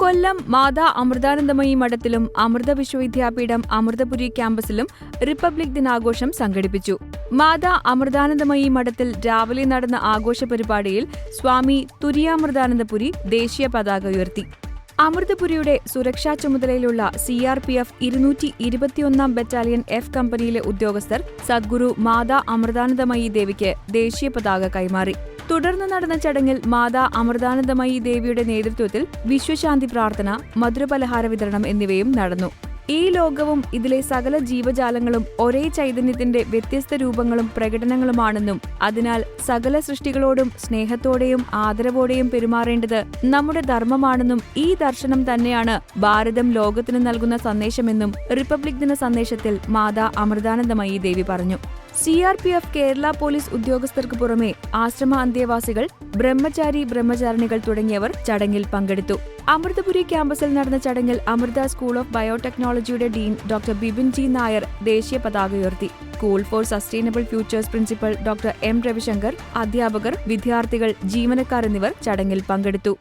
കൊല്ലം മാതാ അമൃതാനന്ദമയി മഠത്തിലും അമൃത വിശ്വവിദ്യാപീഠം അമൃതപുരി ക്യാമ്പസിലും റിപ്പബ്ലിക് ദിനാഘോഷം സംഘടിപ്പിച്ചു. മാതാ അമൃതാനന്ദമയി മഠത്തിൽ രാവിലെ നടന്ന ആഘോഷ പരിപാടിയിൽ സ്വാമി തുരിയാമൃതാനന്ദപുരി ദേശീയ പതാക ഉയർത്തി. അമൃതപുരിയുടെ സുരക്ഷാ ചുമതലയിലുള്ള സി ആർ പി എഫ് ഇരുന്നൂറ്റി ഇരുപത്തിയൊന്നാം ബറ്റാലിയൻ എഫ് കമ്പനിയിലെ ഉദ്യോഗസ്ഥർ സദ്ഗുരു മാതാ അമൃതാനന്ദമയി ദേവിക്ക് ദേശീയ പതാക കൈമാറി. തുടർന്ന് നടന്ന ചടങ്ങിൽ മാതാ അമൃതാനന്ദമയി ദേവിയുടെ നേതൃത്വത്തിൽ വിശ്വശാന്തി പ്രാർത്ഥന മധുരപലഹാര വിതരണം എന്നിവയും നടന്നു. ഈ ലോകവും ഇതിലെ സകല ജീവജാലങ്ങളും ഒരേ ചൈതന്യത്തിന്റെ വ്യത്യസ്ത രൂപങ്ങളും പ്രകടനങ്ങളുമാണെന്നും അതിനാൽ സകല സൃഷ്ടികളോടും സ്നേഹത്തോടെയും ആദരവോടെയും പെരുമാറേണ്ടത് നമ്മുടെ ധർമ്മമാണെന്നും ഈ ദർശനം തന്നെയാണ് ഭാരതം ലോകത്തിന് നൽകുന്ന സന്ദേശമെന്നും റിപ്പബ്ലിക് ദിന സന്ദേശത്തിൽ മാതാ അമൃതാനന്ദമയി ദേവി പറഞ്ഞു. C R P F Kerala police ഉദ്യോഗസ്ഥർക്ക് പുറമെ ആശ്രമ അന്തേവാസികൾ ബ്രഹ്മചാരി ബ്രഹ്മചാരിണികൾ തുടങ്ങിയവർ ചടങ്ങിൽ പങ്കെടുത്തു. അമൃതപുരി ക്യാമ്പസിൽ നടന്ന ചടങ്ങിൽ Amrita school of ബയോടെക്നോളജിയുടെ dean doctor Bipin G Nair ദേശീയ പതാക ഉയർത്തി. School for sustainable futures principal doctor M Ravishankar അധ്യാപകർ വിദ്യാർത്ഥികൾ ജീവനക്കാർ എന്നിവർ ചടങ്ങിൽ പങ്കെടുത്തു.